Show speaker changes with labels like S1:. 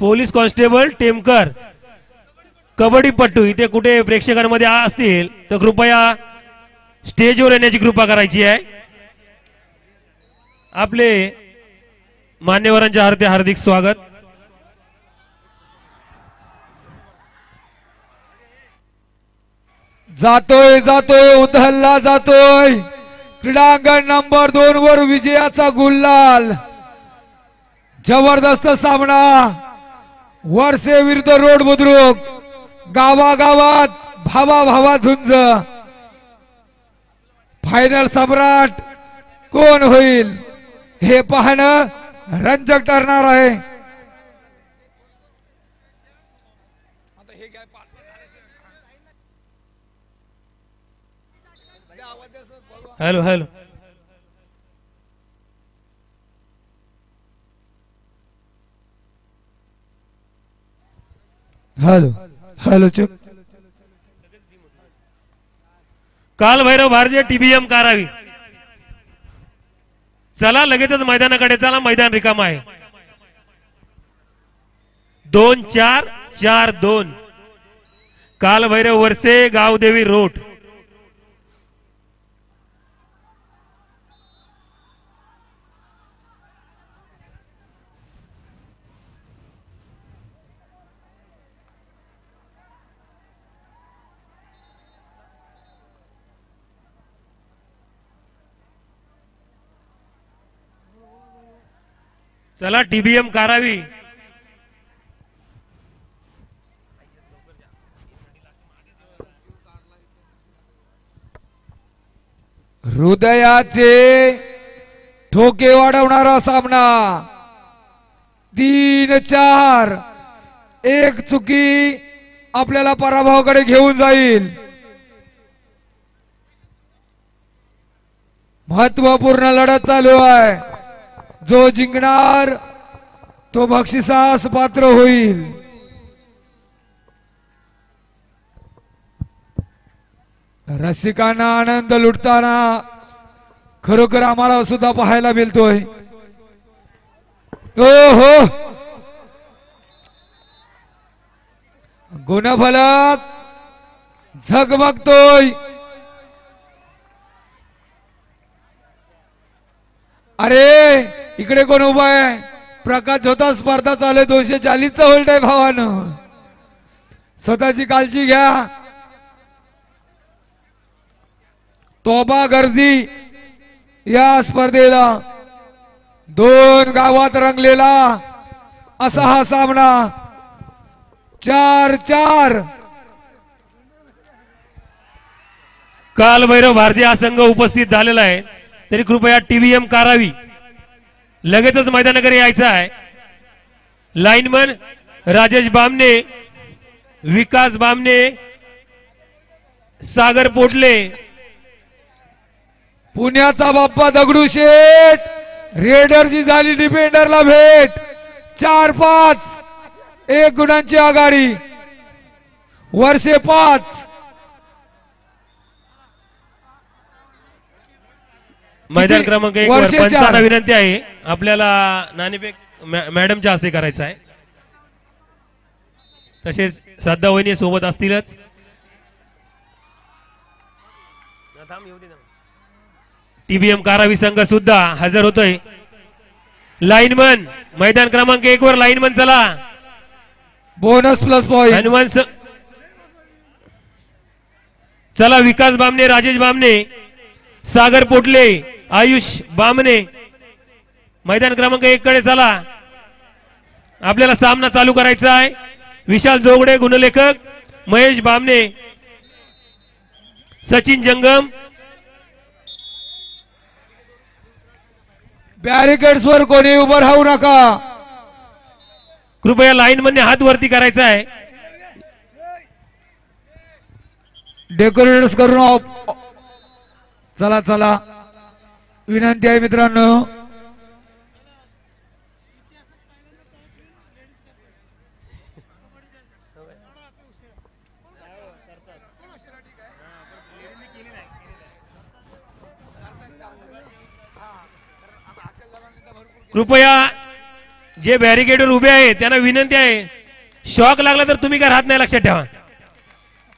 S1: Police constable Temkar. कबड्डीपट्टू इथे कुठे प्रेक्षकांमध्ये असतील तर कृपया स्टेजवर येण्याची कृपा करायची आहे. आपले मान्यवरांच्या हार्दिक हार्दिक स्वागत.
S2: जातोय जातोय उधळला जातोय. क्रीडांगण नंबर दोन वर विजयाचा गुल्लाल. जबरदस्त सामना. वर्षे विरुद्ध रोड बुद्रुक. गावागावात भावा भावा झुंज. फायनल सम्राट कोण होईल? हे पाहणं रंजक ठरणार आहे.
S1: Hello hello.
S2: हॅलो. हॅलो चुक.
S1: काल भैरव भारतीय टीबीएम कारावी. चला लगेचच मैदानाकडे चला मैदान रिकाम आहे. दोन चार चार दोन. काल भैरव वरसे गावदेवी रोड. चला टीबीएम कारावी.
S2: हृदयाचे ठोके वाढवणारा सामना. तीन चार एक चुकी आपल्याला पराभवाकडे घेऊन जाईल. महत्त्वपूर्ण लढत चालू आहे. जो जिंकणार तो बक्षिसास पात्र होईल. रसिकांना आनंद लुटताना खरोखर आम्हाला सुद्धा पाहायला मिळतोय. ओ हो गुणफलक झगमगतोय. अरे! इकडे कोण उभा आहे? प्रकाश होता स्पर्धा चालू आहे दोनशे चाळीसचा होल्ट आहे भावानं. स्वतःची काळजी घ्या. तोबा गर्दी या स्पर्धेला दोन गावात रंगलेला असा हा सामना. चार चार.
S1: काल भैरव भारतीय हा संघ उपस्थित झालेला आहे. तरी कृपया टीव्हीएम कारावी. लगेचच मैदानाकडे यायचं आहे. लाईनमन राजेश बामने विकास बामने सागर पोटले.
S2: पुण्याचा बाप्पा दगडूशेठ रेडरची झाली डिफेंडरला भेट. चार पाच एक गुणांची आघाडी. वर्षे पाच
S1: मैदान? क्रमांक एक वर
S2: वर्षे
S1: पंचांना
S2: चार.
S1: विनंती आहे. आपल्याला नाणेफेक मॅ- मॅडमच्या हस्ते करायचं आहे. तसेच श्रद्धा वहिनी सोबत असतीलच. टीबीएम कारावी संघ सुद्धा हजर होतोय. लाईनमन मैदान क्रमांक एक वर लाईनमन चला.
S2: बोनस प्लस पॉईंट
S1: हनुमान स- चला विकास बामणे राजेश बामणे सागर पोटले. आयुष बामणे. मैदान क्रमांक एक कडे चला. आपल्याला सामना चालू करायचा आहे. विशाल जोगडे गुणलेखक. महेश बामणे. सचिन जंगम.
S2: बॅरिकेड्स वर कोणी उभं राहू नका.
S1: कृपया लाईन मध्ये हात वरती करायचा आहे.
S2: डेकोरेटर्स करून चला चला. विनंती आहे मित्रांनो.
S1: कृपया जे बॅरिकेडवर उभे आहेत त्यांना विनंती आहे. शॉक लागला तर तुम्ही काय राहत नाही लक्षात ठेवा.